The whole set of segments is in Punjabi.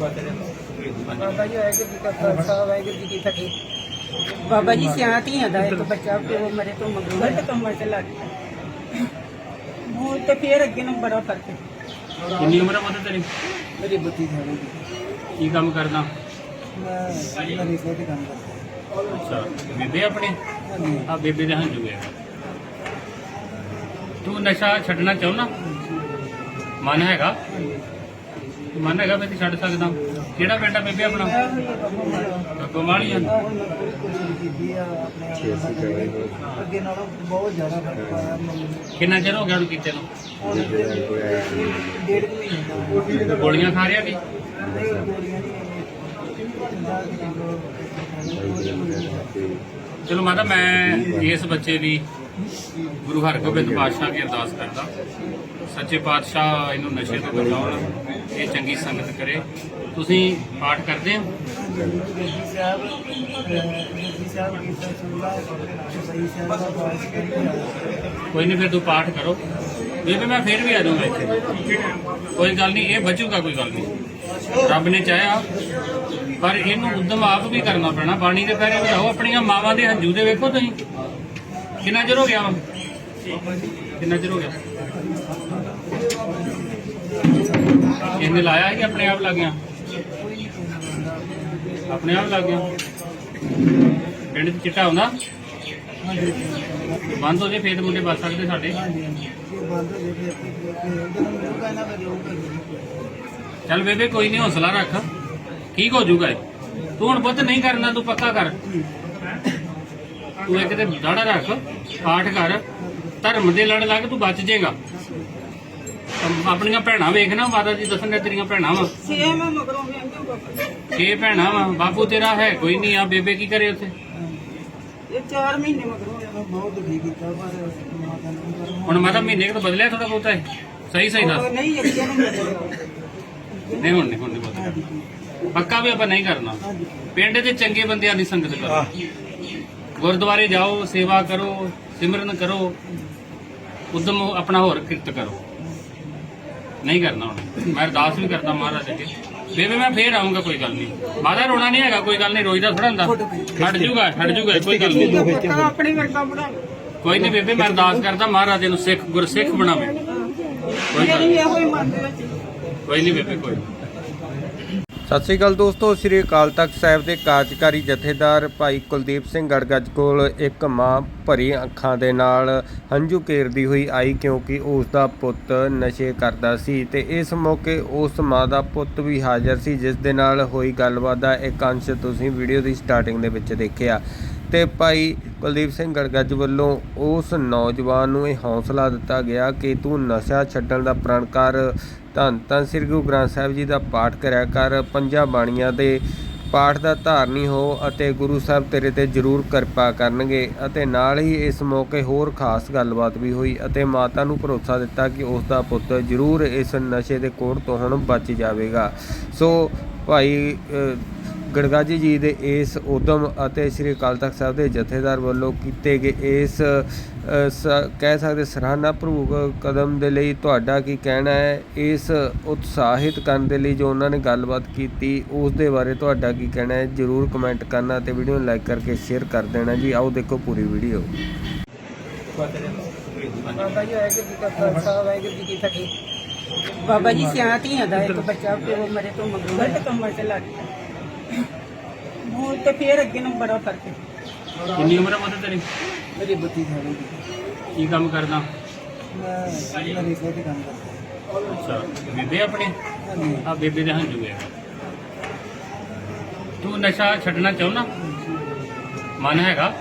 ਬਾਬਾ ਜੀ ਵਾਹਿਗੁਰੂ ਜੀ ਕਾ ਖਾਲਸਾ ਵਾਹਿਗੁਰੂ ਜੀ ਕੀ ਫਤਿਹ। ਬਾਬਾ ਜੀ ਸਿਆਣਾ ਧੀਆਂ ਦਾ ਇੱਕ ਬੱਚਾ ਪਿਓ ਮਰੇ ਤੋਂ ਮਗਰੋਂ ਗਲਤ ਕੰਮਾਂ 'ਚ ਲੱਗ ਗਿਆ। ਹੁਣ ਤੇ ਫੇਰ ਅੱਗੇ ਨੂੰ ਬੜਾ ਫ਼ਰਕ ਹੈ। ਕਿੰਨੀ ਉਮਰ ਹੈ ਮਤਲਬ ਤੇਰੀ? ਮੇਰੀ ਸਾਰੀ ਦੀ ਕੀ ਕੰਮ ਕਰਦਾ? ਮੈਂ ਮੈਂ ਰਿਸ਼ਤੇ ਤੇ ਕੰਮ ਕਰਦਾ। ਅੱਛਾ ਬੇਬੇ ਆਪਣੀ? ਆ ਬੇਬੇ ਦੇ ਹੰਝੂ ਹੈ। ਤੂੰ ਨਸ਼ਾ ਛੱਡਣਾ ਚਾਹੁੰਦਾ? ਮਨ ਹੈਗਾ? ਮਨ ਹੈਗਾ ਮੈਂ ਤੂੰ ਛੱਡ ਸਕਦਾ ਕਿਹੜਾ ਪਿੰਡ ਆ ਬੇਬੇ ਆਪਣਾ? ਗੋਮਾਲੀਆਂ ਹੁਣ ਆ ਅੱਗੇ ਨਾਲੋਂ ਬਹੁਤ ਜ਼ਿਆਦਾ ਫ਼ਰਕ ਪਾਇਆ ਕਿੰਨਾ ਚਿਰ ਹੋ ਗਿਆ ਉਹਨੂੰ ਕੀਤੇ ਨੂੰ? ਡੇਢ ਕੁ ਮਹੀਨੇ ਦਾ ਗੋਲੀਆਂ ਖਾ ਰਿਹਾ ਵੀ ਨਹੀਂ ਗੋਲੀਆਂ ਨਹੀਂ ਚਲੋ ਮਾਤਾ, ਮੈਂ ਇਸ ਬੱਚੇ ਦੀ ਗੁਰੂ ਹਰਗੋਬਿੰਦ ਪਾਤਸ਼ਾਹ ਦੀ ਅਰਦਾਸ ਕਰਦਾ। ਸੱਚੇ ਪਾਤਸ਼ਾਹ ਇਹਨੂੰ ਨਸ਼ੇ ਤੋਂ ਬਚਾਉਣ, ਇਹ ਚੰਗੀ ਸੰਗਤ ਕਰੇ। ਤੁਸੀਂ ਪਾਠ ਕਰਦੇ ਹੋ? ਕੋਈ ਨਹੀਂ, ਫਿਰ ਤੂੰ ਪਾਠ ਕਰੋ। ਬੇਬੇ, ਮੈਂ ਫਿਰ ਵੀ ਆ ਜਾਊਂਗਾ ਇੱਥੇ। ਕੋਈ ਗੱਲ ਨਹੀਂ, ਇਹ ਬਚੂਗਾ ਕੋਈ ਗੱਲ ਨਹੀਂ। ਰੱਬ ਨੇ ਚਾਹਿਆ, ਪਰ ਇਹਨੂੰ ਉਦਮ ਆਪ ਵੀ ਕਰਨਾ ਪੈਣਾ। ਬਾਣੀ ਦੇ ਪੈਰੇ ਵਧਾਓ ਆਪਣੀਆਂ ਮਾਵਾਂ ਦੇ ਹੰਝੂ ਦੇ ਵੇਖੋ ਤੁਸੀਂ। ਕਿੰਨਾ ਚਿਰ ਹੋ ਗਿਆ ਵਾ ਕਿੰਨਾ ਚਿਰ ਹੋ ਗਿਆ? ਇਹਨੇ ਲਾਇਆ ਕਿ ਆਪਣੇ ਆਪ ਲੱਗ ਗਿਆ? ਆਪਣੇ ਆਪ ਲੱਗ ਗਿਆ? ਪਿੰਡ 'ਚ ਚਿੱਟਾ ਆਉਂਦਾ ਬੰਦ ਹੋ ਜੇ, ਫੇਰ ਮੁੰਡੇ ਬਚ ਸਕਦੇ ਸਾਡੇ। ਚੱਲ ਬੇਬੇ, ਕੋਈ ਨਹੀਂ ਹੌਸਲਾ ਰੱਖ। ਠੀਕ ਹੋ ਜਾਊਗਾ ਤੂੰ ਹੁਣ ਬੁੱਧ ਨਹੀਂ ਕਰਨਾ, ਤੂੰ ਪੱਕਾ ਕਰ। ਤੂੰ ਇੱਕ ਤੇ ਦਾੜਾ ਰੱਖ ਪਾਠ ਕਰ ਧਰਮ ਦੇ ਲੜ ਲੱਗ ਤੂੰ ਬਚ ਜਾਏਗਾ। ਆਪਣੀਆਂ ਭੈਣਾਂ ਵੇਖਣਾ ਮਾਤਾ ਜੀ ਦੱਸਣ ਦੇ ਤੇਰੀਆਂ ਭੈਣਾਂ ਵਾ। ਸੇਮ ਮਗਰੋਂ ਵੀ ਆਂਦੇ ਛੇ ਭੈਣਾਂ ਵਾ ਬਾਪੂ ਤੇਰਾ ਹੈ ਕੋਈ ਨਹੀਂ ਆ ਬੇਬੇ ਕੀ ਕਰੇ ਉੱਥੇ? ਇਹ 4 ਮਹੀਨੇ ਮਗਰੋਂ ਮੈਂ ਬਹੁਤ ਦੁਖੀ ਕੀਤਾ ਪਰ ਮਾਤਾ ਨੇ ਪਰ ਹੁਣ ਮਾਤਾ ਮਹੀਨੇ ਕੁ ਤੋਂ ਬਦਲਿਆ ਥੋੜਾ ਬਹੁਤਾ ਇਹ। ਸਹੀ ਸਹੀ ਦੱਸ। ਨਹੀਂ ਹੁਣ ਨਹੀਂ ਹੁਣ ਨਹੀਂ ਬਦਲਿਆ। ਪੱਕਾ ਵੀ ਆਪਾਂ ਨਹੀਂ ਕਰਨਾ। ਪਿੰਡ ਦੇ ਚੰਗੇ ਬੰਦਿਆਂ ਦੀ ਸੰਗਤ ਕਰੋ। ਗੁਰਦੁਆਰੇ ਜਾਓ ਸੇਵਾ ਕਰੋ ਸਿਮਰਨ ਕਰੋ ਉਦਮ ਆਪਣਾ ਹੋਰ ਕਿਰਤ ਕਰੋ। ਨਹੀਂ ਕਰਨਾ ਹੁਣ। ਮੈਂ ਅਰਦਾਸ ਵੀ ਕਰਦਾ ਮਹਾਰਾਜ ਅੱਗੇ। ਬੇਬੇ ਮੈਂ ਫੇਰ ਆਉਂਗਾ ਕੋਈ ਗੱਲ ਨਹੀਂ। ਮਾਦਾ ਰੋਣਾ ਨਹੀਂ ਹੈਗਾ ਕੋਈ ਗੱਲ ਨਹੀਂ ਰੋਈਦਾ ਥੋੜਾ ਹੁੰਦਾ। ਛੱਡ ਜੂਗਾ ਛੱਡ ਜੂਗਾ ਕੋਈ ਗੱਲ ਨਹੀਂ। ਆਪਣੀ ਵਰਗਾ ਬਣਾ ਕੋਈ ਨਹੀਂ ਬੇਬੇ ਮੈਂ ਅਰਦਾਸ ਕਰਦਾ ਮਹਾਰਾਜ ਨੂੰ ਸਿੱਖ ਗੁਰਸਿੱਖ ਬਣਾਵੇ। ਕੋਈ ਨਹੀਂ। ਦੇ ਕੋਈ ਨਹੀਂ ਬੇਬੇ ਕੋਈ। ਸਤਿ ਸ੍ਰੀ ਅਕਾਲ ਦੋਸਤੋ, ਸ੍ਰੀ ਅਕਾਲ ਤਖਤ ਸਾਹਿਬ ਦੇ ਕਾਰਜਕਾਰੀ ਜਥੇਦਾਰ ਭਾਈ ਕੁਲਦੀਪ ਸਿੰਘ ਗੜਗੱਜ ਕੋਲ ਇੱਕ ਮਾਂ ਭਰੀ ਅੱਖਾਂ ਦੇ ਨਾਲ ਹੰਝੂ ਕੇਰਦੀ ਹੋਈ ਆਈ ਕਿਉਂਕਿ ਉਸ ਦਾ ਪੁੱਤ ਨਸ਼ੇ ਕਰਦਾ ਸੀ ਤੇ ਇਸ ਮੌਕੇ ਉਸ ਮਾਂ ਦਾ ਪੁੱਤ ਵੀ ਹਾਜ਼ਰ ਸੀ, ਜਿਸ ਦੇ ਨਾਲ ਹੋਈ ਗੱਲਬਾਤ ਦਾ ਇੱਕ ਅੰਸ਼ ਤੁਸੀਂ ਵੀਡੀਓ ਦੀ ਸਟਾਰਟਿੰਗ ਦੇ ਵਿੱਚ ਦੇਖਿਆ। ਤੇ ਭਾਈ ਕੁਲਦੀਪ ਸਿੰਘ ਗੜਗੱਜ ਵੱਲੋਂ ਉਸ ਨੌਜਵਾਨ ਨੂੰ ਇਹ ਹੌਸਲਾ ਦਿੱਤਾ ਗਿਆ ਕਿ ਤੂੰ ਨਸ਼ਾ ਛੱਡਣ ਦਾ ਪ੍ਰਣ ਕਰ। ਧੰਨ ਧੰਨ ਸ੍ਰੀ ਗੁਰੂ ਗ੍ਰੰਥ ਸਾਹਿਬ ਜੀ ਦਾ ਪਾਠ ਕਰਿਆ ਕਰ। ਪੰਜਾਂ ਬਾਣੀਆਂ ਦੇ ਪਾਠ ਦਾ ਧਾਰਨੀ ਹੋ ਅਤੇ ਗੁਰੂ ਸਾਹਿਬ ਤੇਰੇ ਤੇ ਜ਼ਰੂਰ ਕਿਰਪਾ ਕਰਨਗੇ ਅਤੇ ਨਾਲ ਹੀ ਇਸ ਮੌਕੇ ਹੋਰ ਖਾਸ ਗੱਲਬਾਤ ਵੀ ਹੋਈ ਅਤੇ ਮਾਤਾ ਨੂੰ ਭਰੋਸਾ ਦਿੱਤਾ ਕਿ ਉਸ ਦਾ ਪੁੱਤ ਜ਼ਰੂਰ ਇਸ ਨਸ਼ੇ ਦੇ ਕੋੜ ਤੋਂ ਹੁਣ ਬਚ ਜਾਵੇਗਾ। ਸੋ ਭਾਈ ਗੜਗਾਜੀ ਜੀ ਦੇ ਇਸ ਉਦਮ ਅਤੇ ਸ੍ਰੀ ਅਕਾਲ ਤਖਤ ਸਾਹਿਬ ਦੇ ਜਥੇਦਾਰ ਵੱਲੋਂ ਕੀਤੇ ਗਏ ਇਸ ਕਹਿ ਸਕਦੇ ਸਰਾਹਨਾ ਭਰੂਕ ਕਦਮ ਦੇ ਲਈ ਤੁਹਾਡਾ ਕੀ ਕਹਿਣਾ ਹੈ? ਇਸ ਉਤਸ਼ਾਹਿਤ ਕਰਨ ਦੇ ਲਈ ਜੋ ਉਹਨਾਂ ਨੇ ਗੱਲਬਾਤ ਕੀਤੀ ਉਸ ਦੇ ਬਾਰੇ ਤੁਹਾਡਾ ਕੀ ਕਹਿਣਾ ਹੈ? ਜਰੂਰ ਕਮੈਂਟ ਕਰਨਾ ਤੇ ਵੀਡੀਓ ਨੂੰ ਲਾਈਕ ਕਰਕੇ ਸ਼ੇਅਰ ਕਰ ਦੇਣਾ ਜੀ। ਆਓ ਦੇਖੋ ਪੂਰੀ ਵੀਡੀਓ ਬਾਬਾ ਜੀ, ਵਾਹਿਗੁਰੂ ਜੀ ਕਾ ਖਾਲਸਾ, ਵਾਹਿਗੁਰੂ ਜੀ ਫਤਿਹ। ਬਾਬਾ ਜੀ, ਸਿਆਣਾ ਧੀਆਂ ਦਾ ਇੱਕ ਬੱਚਾ ਪਿਓ ਮਰੇ ਤੋਂ ਮਗਰੋਂ, ਗਲਤ ਕੰਮਾਂ ਲੱਗ ਗਿਆ। ਹੁਣ ਤੇ ਫੇਰ ਅੱਗੇ ਨੂੰ ਬੜਾ ਫ਼ਰਕ ਹੈ। ਕਿੰਨੀ ਉਮਰ ਹੈ ਮਤਲਬ ਤੇਰੀ? ਮੇਰੀ ਬੁੱਧੀ ਸਾਰੀ ਦੀ। ਕੀ ਕੰਮ ਕਰਦਾ? ਮੈਂ ਮੈਂ ਰਿਸ਼ਤੇ ਤੇ ਕੰਮ ਕਰਦਾ। ਅੱਛਾ ਬੇਬੇ ਆਪਣੀ? ਹਾਂਜੀ। ਆ ਬੇਬੇ ਦੇ ਹੰਝੂ ਹੈ ਤੂੰ ਨਸ਼ਾ ਛੱਡਣਾ ਚਾਹੁੰਦਾ? ਮਨ ਹੈਗਾ?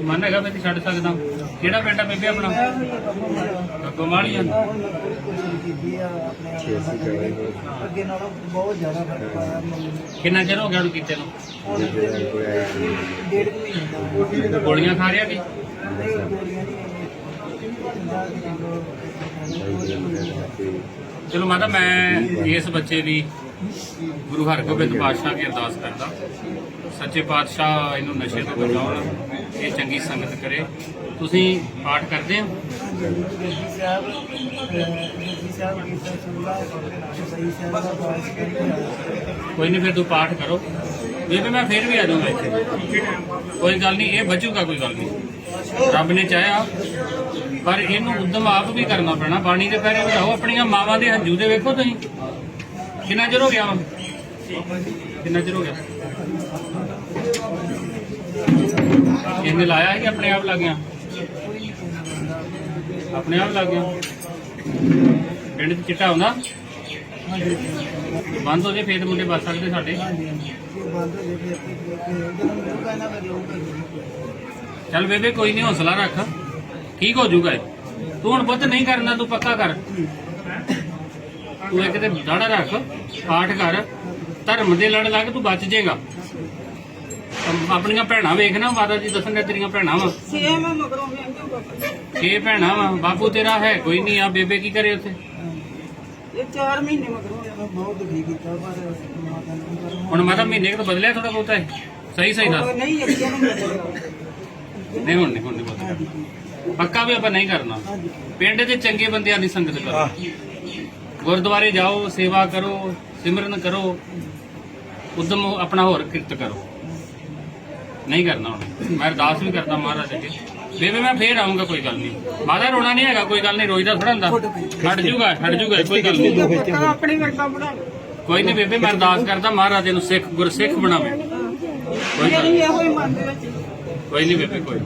ਮਨ ਹੈਗਾ ਮੈਂ ਤੂੰ ਛੱਡ ਸਕਦਾ। ਕਿਹੜਾ ਪਿੰਡ ਆ ਬੇਬੇ ਆਪਣਾ? ਗੋਮਾਲੀਆਂ ਆ ਅੱਗੇ ਨਾਲੋਂ ਬਹੁਤ ਜ਼ਿਆਦਾ ਫ਼ਰਕ ਪਾਇਆ ਕਿੰਨਾ ਚਿਰ ਹੋ ਗਿਆ ਉਹਨੂੰ ਕੀਤੇ ਨੂੰ? ਡੇਢ ਮਹੀਨੇ ਦਾ ਗੋਲੀਆਂ ਖਾ ਰਿਹਾ ਵੀ ਚਲੋ ਮਾਤਾ, ਮੈਂ ਇਸ ਬੱਚੇ ਦੀ ਗੁਰੂ ਹਰਗੋਬਿੰਦ ਪਾਤਸ਼ਾਹ ਦੀ ਅਰਦਾਸ ਕਰਦਾ। ਸੱਚੇ ਪਾਤਸ਼ਾਹ ਇਹਨੂੰ ਨਸ਼ੇ ਤੋਂ ਬਚਾਉਣ, ਇਹ ਚੰਗੀ ਸੰਗਤ ਕਰੇ। ਤੁਸੀਂ ਪਾਠ ਕਰਦੇ ਹੋ? ਕੋਈ ਨਹੀਂ, ਫਿਰ ਤੂੰ ਪਾਠ ਕਰੋ। ਬੇਬੇ, ਮੈਂ ਫਿਰ ਵੀ ਆ ਜਾਊਂਗਾ ਇੱਥੇ। ਕੋਈ ਗੱਲ ਨਹੀਂ, ਇਹ ਬਚੂਗਾ ਕੋਈ ਗੱਲ ਨਹੀਂ। ਰੱਬ ਨੇ ਚਾਹਿਆ, ਪਰ ਇਹਨੂੰ ਉਦਮ ਆਪ ਵੀ ਕਰਨਾ ਪੈਣਾ। ਬਾਣੀ ਦੇ ਪੈਰੇ ਵਧਾਓ ਆਪਣੀਆਂ ਮਾਵਾਂ ਦੇ ਹੰਝੂ ਦੇ ਵੇਖੋ ਤੁਸੀਂ। ਕਿੰਨਾ ਚਿਰ ਹੋ ਗਿਆ ਵਾ? ਕਿੰਨਾ ਚਿਰ ਹੋ ਗਿਆ? ਇਹਨੇ ਲਾਇਆ ਹੈ ਕਿ ਆਪਣੇ ਆਪ ਲੱਗ ਗਿਆ? ਆਪਣੇ ਆਪ ਲੱਗ ਗਿਆ? ਪਿੰਡ 'ਚ ਚਿੱਟਾ ਹੁੰਦਾ ਬੰਦ ਹੋ ਜੇ ਫੇਰ ਮੁੰਡੇ ਬਚ ਸਕਦੇ ਸਾਡੇ? ਚੱਲ ਬੇਬੇ ਕੋਈ ਨਹੀਂ ਹੌਸਲਾ ਰੱਖ। ਠੀਕ ਹੋ ਜਾਊਗਾ ਤੂੰ ਹੁਣ ਬੁੱਧ ਨਹੀਂ ਕਰਨਾ, ਤੂੰ ਪੱਕਾ ਕਰ। ਤੂੰ ਇੱਕ ਤੇ ਦਾੜਾ ਰੱਖ ਪਾਠ ਕਰ ਧਰਮ ਦੇ ਲੜ ਲੱਗ ਤੂੰ ਬਚ ਜਾਏਗਾ। ਆਪਣੀਆਂ ਭੈਣਾਂ ਵੇਖਣਾ ਮਾਤਾ ਜੀ ਦੱਸਣ ਦੇ ਤੇਰੀਆਂ ਭੈਣਾਂ ਵਾ। ਸੇਮ ਮਗਰੋਂ ਵੇਂਦੇ ਬਾਬਾ ਛੇ ਭੈਣਾਂ ਵਾ ਬਾਪੂ ਤੇਰਾ ਹੈ ਕੋਈ ਨਹੀਂ ਆ ਬੇਬੇ ਕੀ ਕਰੇ ਉੱਥੇ? ਇਹ 4 ਮਹੀਨੇ ਮਗਰੋਂ ਮੈਂ ਬਹੁਤ ਦੁਖੀ ਕੀਤਾ ਪਰ ਹੁਣ ਮਾਤਾ ਮਹੀਨੇ ਕੁ ਤੋਂ ਬਦਲਿਆ ਥੋੜਾ ਬਹੁਤਾ ਇਹ। ਸਹੀ ਸਹੀ ਦੱਸ। ਨਹੀਂ ਅੱਗੇ ਨੂੰ ਬਦਲਿਆ। ਨਹੀਂ ਹੁਣ ਨਹੀਂ ਹੁਣ ਨਹੀਂ ਬਦਲਿਆ। ਪੱਕਾ ਵੀ ਆਪਾਂ ਨਹੀਂ ਕਰਨਾ। ਪਿੰਡ ਦੇ ਚੰਗੇ ਬੰਦਿਆਂ ਦੀ ਸੰਗਤ ਕਰੋ। ਗੁਰਦੁਆਰੇ ਜਾਓ, ਸੇਵਾ ਕਰੋ, ਸਿਮਰਨ ਕਰੋ, ਉਦਮ ਆਪਣਾ ਹੋਰ ਕਿਰਤ ਕਰੋ। ਨਹੀਂ ਕਰਨਾ ਹੁਣ। ਮੈਂ ਅਰਦਾਸ ਵੀ ਕਰਦਾ ਮਹਾਰਾਜ ਅੱਗੇ। ਬੇਬੇ, ਮੈਂ ਫੇਰ ਆਉਂਗਾ ਕੋਈ ਗੱਲ ਨਹੀਂ। ਮਾਦਾ ਰੋਣਾ ਨਹੀਂ ਹੈਗਾ, ਕੋਈ ਗੱਲ ਨਹੀਂ ਰੋਈਦਾ ਥੋੜਾ ਹੁੰਦਾ। ਹਟ ਜੂਗਾ ਹਟ ਜੂਗਾ, ਕੋਈ ਗੱਲ ਨਹੀਂ। ਪੱਕਾ ਵਰਗਾ ਬਣਾ ਕੋਈ ਨਹੀਂ ਬੇਬੇ, ਮੈਂ ਅਰਦਾਸ ਕਰਦਾ ਮਹਾਰਾਜ ਨੂੰ ਸਿੱਖ, ਗੁਰਸਿੱਖ ਬਣਾਵੇ। ਕੋਈ ਗੱਲ ਕੋਈ ਨਹੀਂ ਬੇਬੇ, ਕੋਈ